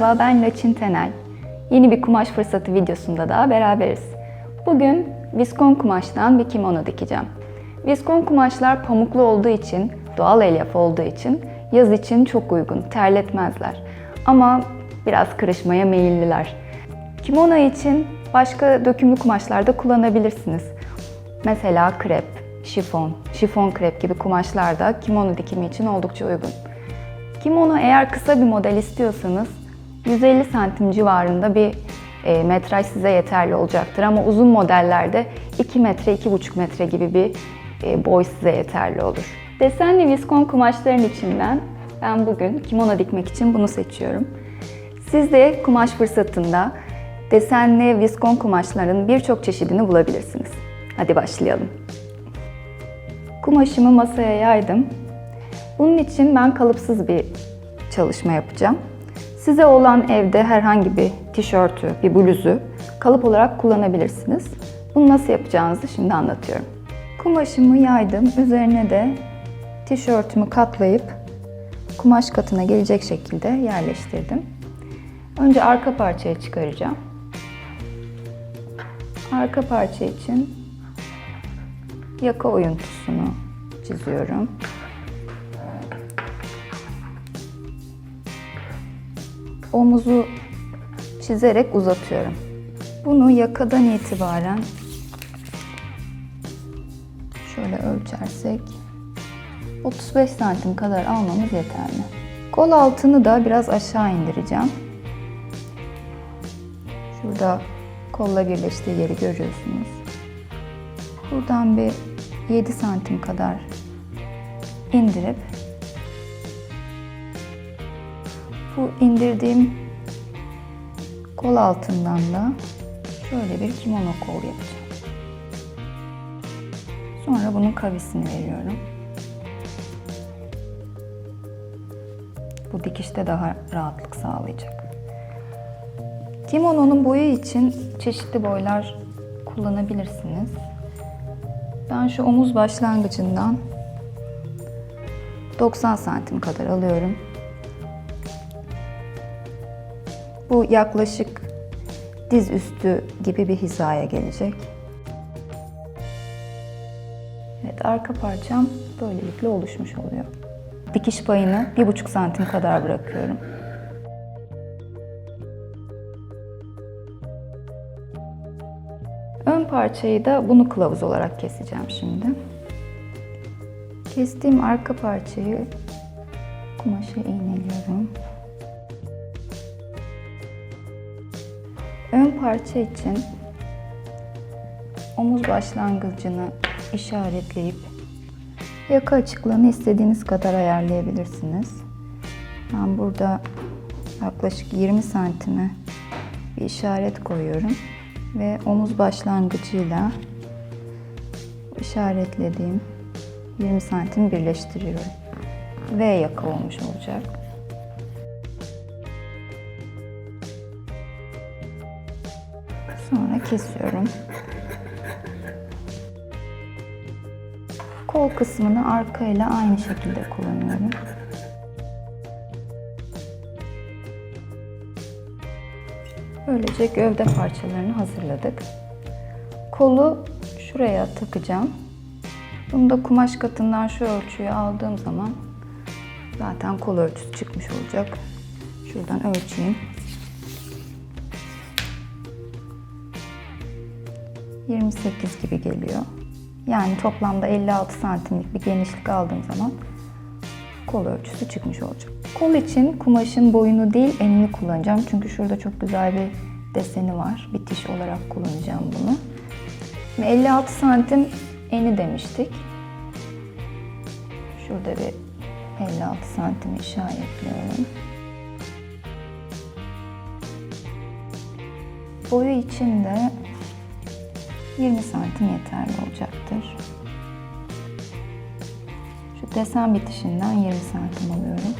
Merhaba ben Laçin Tenel. Yeni bir kumaş fırsatı videosunda daha beraberiz. Bugün viskon kumaştan bir kimono dikeceğim. Viskon kumaşlar pamuklu olduğu için, doğal elyaf olduğu için yaz için çok uygun, terletmezler. Ama biraz kırışmaya meyilliler. Kimono için başka dökümlü kumaşlar da kullanabilirsiniz. Mesela krep, şifon, şifon krep gibi kumaşlar da kimono dikimi için oldukça uygun. Kimono eğer kısa bir model istiyorsanız 150 santim civarında bir e, metraj size yeterli olacaktır. Ama uzun modellerde 2 metre, 2,5 metre gibi bir e, boy size yeterli olur. Desenli viskon kumaşların içinden ben bugün kimono dikmek için bunu seçiyorum. Siz de kumaş fırsatında desenli viskon kumaşların birçok çeşidini bulabilirsiniz. Hadi başlayalım. Kumaşımı masaya yaydım. Bunun için ben kalıpsız bir çalışma yapacağım. Size olan evde herhangi bir tişörtü, bir bluzu kalıp olarak kullanabilirsiniz. Bunu nasıl yapacağınızı şimdi anlatıyorum. Kumaşımı yaydım. Üzerine de tişörtümü katlayıp kumaş katına gelecek şekilde yerleştirdim. Önce arka parçayı çıkaracağım. Arka parça için yaka oyuntusunu çiziyorum. Omuzu çizerek uzatıyorum. Bunu yakadan itibaren şöyle ölçersek 35 santim kadar almamız yeterli. Kol altını da biraz aşağı indireceğim. Şurada kolla birleştiği yeri görüyorsunuz. Buradan bir 7 santim kadar indirip bu indirdiğim kol altından da şöyle bir kimono kol yapacağım. Sonra bunun kavisini veriyorum. Bu dikişte daha rahatlık sağlayacak. Kimononun boyu için çeşitli boylar kullanabilirsiniz. Ben şu omuz başlangıcından 90 santim kadar alıyorum. Bu yaklaşık diz üstü gibi bir hizaya gelecek. Evet, arka parçam böylelikle oluşmuş oluyor. Dikiş payını 1,5 santim kadar bırakıyorum. Ön parçayı da bunu kılavuz olarak keseceğim şimdi. Kestiğim arka parçayı kumaşa iğneliyorum. Ön parça için omuz başlangıcını işaretleyip yaka açıklığını istediğiniz kadar ayarlayabilirsiniz. Ben burada yaklaşık 20 santime bir işaret koyuyorum ve omuz başlangıcıyla işaretlediğim 20 santim birleştiriyorum. V yaka olmuş olacak. Sonra kesiyorum. Kol kısmını arkayla aynı şekilde kullanıyorum. Böylece gövde parçalarını hazırladık. Kolu şuraya takacağım. Bunu da kumaş katından şu ölçüyü aldığım zaman zaten kol ölçüsü çıkmış olacak. Şuradan ölçeyim. 28 gibi geliyor. Yani toplamda 56 santimlik bir genişlik aldığım zaman kol ölçüsü çıkmış olacak. Kol için kumaşın boyunu değil enini kullanacağım. Çünkü şurada çok güzel bir deseni var. Bitiş olarak kullanacağım bunu. Şimdi 56 santim eni demiştik. Şurada bir 56 santim işaretliyorum. Boyu için de 20 santim yeterli olacaktır. Şu desen bitişinden 20 santim alıyorum.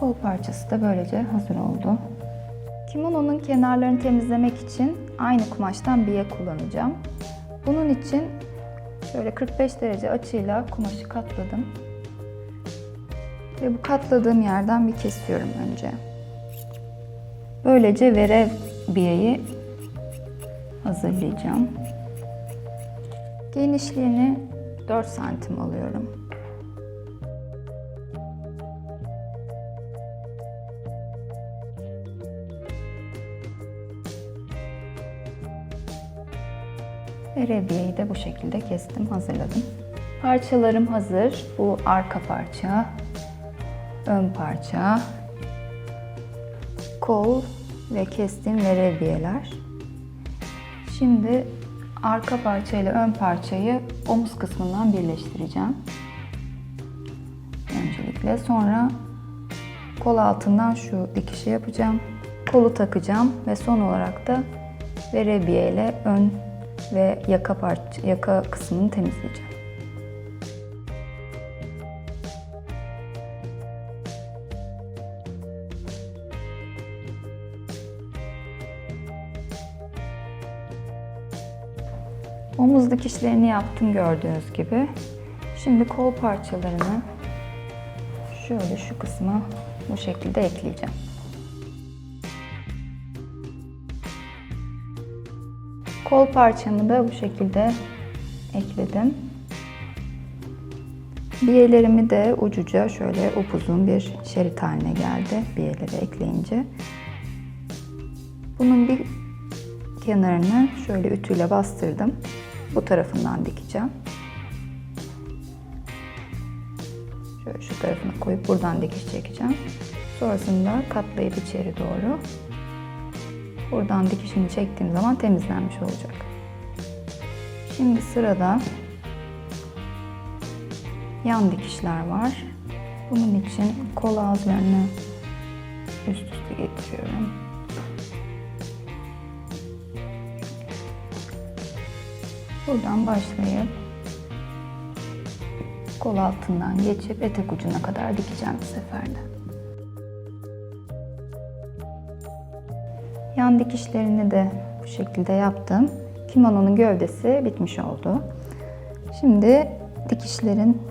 Kol parçası da böylece hazır oldu. Kimononun kenarlarını temizlemek için aynı kumaştan biye kullanacağım. Bunun için şöyle 45 derece açıyla kumaşı katladım. Ve bu katladığım yerden bir kesiyorum önce. Böylece verev biyeyi hazırlayacağım. Genişliğini 4 santim alıyorum. Ve de bu şekilde kestim, hazırladım. Parçalarım hazır. Bu arka parça, ön parça, kol ve kestiğim verebiyeler. Şimdi arka parça ile ön parçayı omuz kısmından birleştireceğim. Öncelikle sonra kol altından şu dikişi yapacağım. Kolu takacağım ve son olarak da verebiye ile ön ve yaka parça, yaka kısmını temizleyeceğim. Omuz dikişlerini yaptım gördüğünüz gibi. Şimdi kol parçalarını şöyle şu kısma bu şekilde ekleyeceğim. Kol parçamı da bu şekilde ekledim. Biyelerimi de ucuca şöyle upuzun bir şerit haline geldi biyeleri ekleyince. Bunun bir kenarını şöyle ütüyle bastırdım. Bu tarafından dikeceğim. Şöyle şu tarafına koyup buradan dikiş çekeceğim. Sonrasında katlayıp içeri doğru Buradan dikişini çektiğim zaman temizlenmiş olacak. Şimdi sırada yan dikişler var. Bunun için kol ağızlarını üst üste getiriyorum. Buradan başlayıp kol altından geçip etek ucuna kadar dikeceğim bir seferde. Yan dikişlerini de bu şekilde yaptım. Kimononun gövdesi bitmiş oldu. Şimdi dikişlerin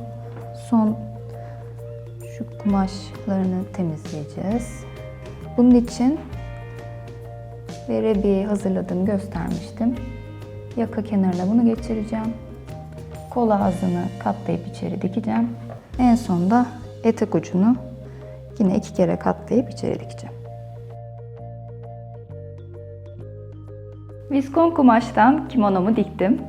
son şu kumaşlarını temizleyeceğiz. Bunun için verebiye hazırladığımı göstermiştim. Yaka kenarına bunu geçireceğim. Kol ağzını katlayıp içeri dikeceğim. En sonda etek ucunu yine iki kere katlayıp içeri dikeceğim. Viskon kumaştan kimonomu diktim.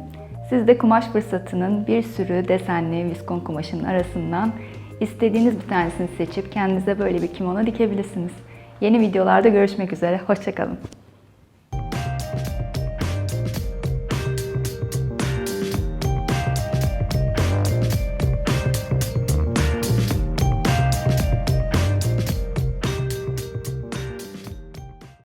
Siz de kumaş fırsatının bir sürü desenli viskon kumaşının arasından istediğiniz bir tanesini seçip kendinize böyle bir kimono dikebilirsiniz. Yeni videolarda görüşmek üzere, hoşçakalın.